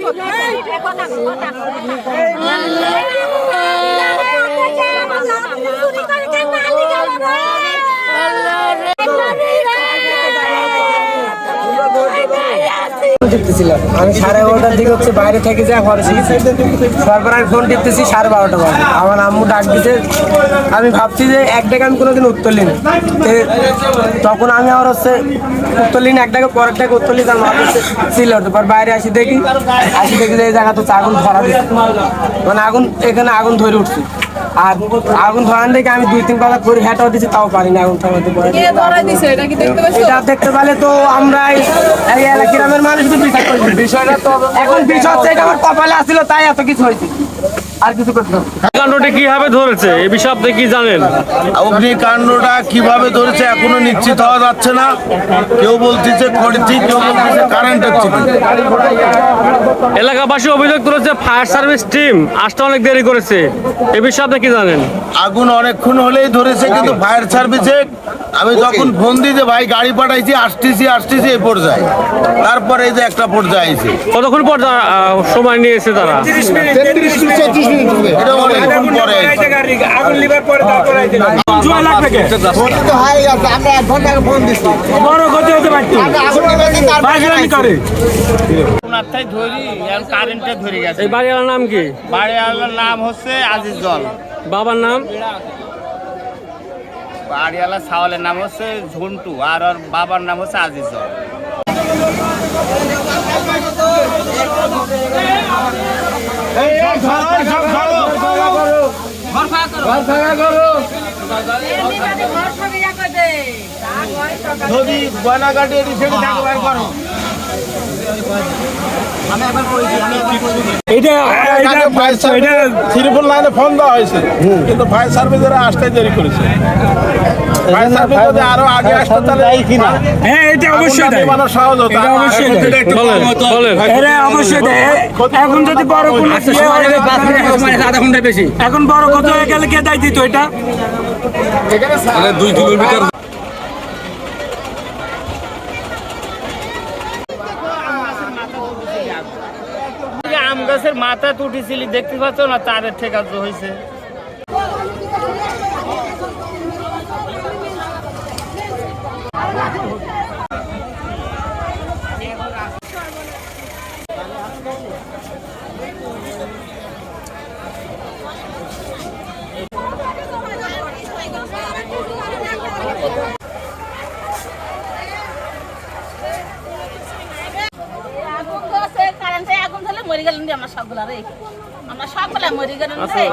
来来来来来来来来来来 টিপতেছিলাম আমি সাড়ে এগারোটার দিকে হচ্ছে বাইরে থেকে যা ঘরে শিখেছি তারপর আমি ফোন টিপতেছি সাড়ে বারোটা বাজে। আমার আম্মু ডাক দিতে আমি ভাবছি যে এক ডেকে আমি কোনোদিন উত্তর নিই তখন আমি আমার হচ্ছে উত্তর নিই এক ডেকে, পরের ডেকে উত্তর নিই আমার হচ্ছে ছিল তারপর বাইরে আসি দেখি আসি দেখি যে এই জায়গা তো আগুন ধরা দিচ্ছে মানে আগুন, এখানে আগুন ধরে উঠছে। আর আগুন ধরান দেখে আমি দুই তিন পাতা করে হ্যাটাও দিচ্ছি তাও পারি না আগুন ধরাতে পারি দিছে? এটা দেখতে পেলে তো আমরা এই গ্রামের মানুষ বিষয়টা তো এখন বিষয় হচ্ছে এটা আমার কপালে আসছিল তাই এত কিছু হয়েছে। আর কিছু। কাণ্ডটি কীভাবে ধরেছে? এই বিষয়ে আপনি কি জানেন? অগ্নিকাণ্ডটা কীভাবে ধরেছে এখনও নিশ্চিত হওয়া যাচ্ছে না। কেউ বলতেছে খড়চি কেউ বলতেছে কারেন্টের চিঠি এলাকাবাসী অভিযোগ তুলেছে ফায়ার সার্ভিস টিম আসতে অনেক দেরি করেছে। এই বিষয়ে আপনি কি জানেন? আগুন অনেকক্ষণ হলেই ধরেছে কিন্তু ফায়ার সার্ভিসে আমি যখন ফোন দিতে ভাই গাড়ি পাঠাইছি আসতেছি আসতেছি এই পর্যায়ে। তারপরে এই যে একটা পর্যায়ে আইছে। কতক্ষণ পর আহ, সময় নিয়েছে তারা? এটা অনেকক্ষণ পরে আইছে। বড় গতি হতে পারছি ফাজলামি করে ওনারটাই ধরি আর কারেন্টে ধরে গেছে। এই বাড়িওয়ালার নাম কি? বাড়িওয়ালার নাম হচ্ছে আজিজ জল। বাবার নাম? বাড়িওয়ালা সাওয়ালের নাম হচ্ছে ঝন্টু আর ওর বাবার নাম হচ্ছে আজিজ যদি গয়নাঘাটি এটি সেটি থাকে এটা ত্রিপুল লাইনে ফোন দেওয়া হয়েছে। কিন্তু ফায়ার সার্ভিসের আসতে দেরি করেছে। আরও আগে আসতে তাহলে হ্যাঁ এটা অবশ্যই দেয়। মানুষ সহজ হতো। অবশ্যই এটা এখন যদি বড় কোনো হয়, এখন বড় কত হয়ে গেলে কে দায় দিত এটা? এই আম গাছের মাথা তুটেছিলি দেখতে পাচ্ছ না তারের ঠেকা হয়েছে আগুন তো আছে কারেন্টে আগুন ধরলে মরে গেলেন আমরা সবগুলা রে। আমরা সবগুলা মরে গেলেন রে।